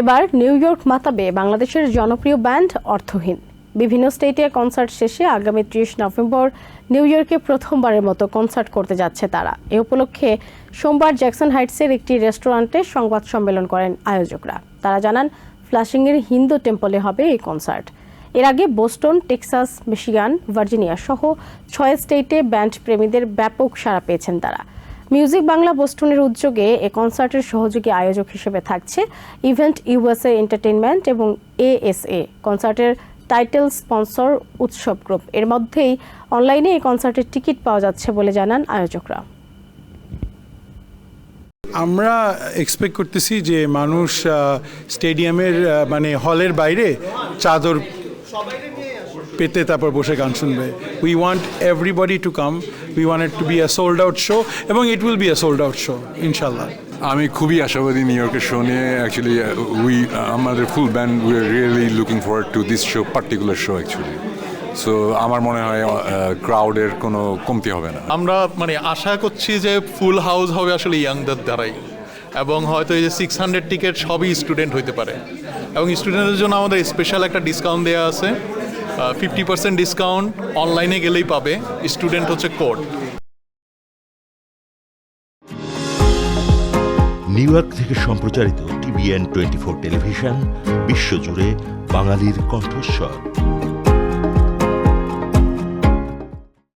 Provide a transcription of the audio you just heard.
এবার new York মাতাবে বাংলাদেশের জনপ্রিয় ব্যান্ড অর্থহীন। বিভিন্ন স্টেটে কনসার্ট শেষে আগামী ত্রিশ নভেম্বর নিউ ইয়র্কে প্রথমবারের মতো কনসার্ট করতে যাচ্ছে তারা। এ উপলক্ষে সোমবার জ্যাকসন হাইটসের একটি রেস্টুরেন্টে সংবাদ সম্মেলন করেন আয়োজকরা। তারা জানান ফ্লাশিংয়ের হিন্দু টেম্পলে হবে এই কনসার্ট। এর আগে বোস্টন, টেক্সাস, মিশিগান, ভার্জিনিয়া সহ ছয় স্টেটে ব্যান্ড প্রেমীদের ব্যাপক সাড়া পেয়েছেন তারা। মিউজিক বাংলা বোস্টনের উদ্যোগে এ কনসার্টের সহযোগী আয়োজক হিসেবে থাকছে ইভেন্ট ইউএসএ এন্টারটেনমেন্ট এবং এএসএ। কনসার্টের টাইটেল স্পন্সর উৎসব গ্রুপ। এর মধ্যেই অনলাইনে এই কনসার্টের টিকিট পাওয়া যাচ্ছে বলে জানান আয়োজকরা। আমরা এক্সপেক্ট করতেছি যে মানুষ স্টেডিয়ামের মানে হলের বাইরে চাদর পেতে তারপর বসে গান শুনবে। We want everybody to come we want it to be a sold out show এবং it will be a sold out show ইনশাল্লাহ আমি খুবই আশাবাদী নিউ ইয়র্কের শো নিয়ে। অ্যাকচুয়ালি উই আমাদের full band we are really looking forward to this show particular show actually so আমার মনে হয় ক্রাউডের কোনো কমতি হবে না। আমরা মানে আশা করছি যে ফুল হাউস হবে আসলে ইয়াংদের দ্বারাই। এবং হয়তো এই যে সিক্স হান্ড্রেড টিকিট সবই স্টুডেন্ট হইতে পারে। এবং স্টুডেন্টদের জন্য আমাদের স্পেশাল একটা ডিসকাউন্ট দেওয়া আছে। ফিফটি পার্সেন্ট ডিসকাউন্ট অনলাইনে গেলেই পাবে। স্টুডেন্ট হচ্ছে কোড নিউ ইয়র্ক থেকে সম্প্রচারিত টিভিএন টোয়েন্টি ফোর টেলিভিশন, বিশ্বজুড়ে বাঙালির কণ্ঠস্বর।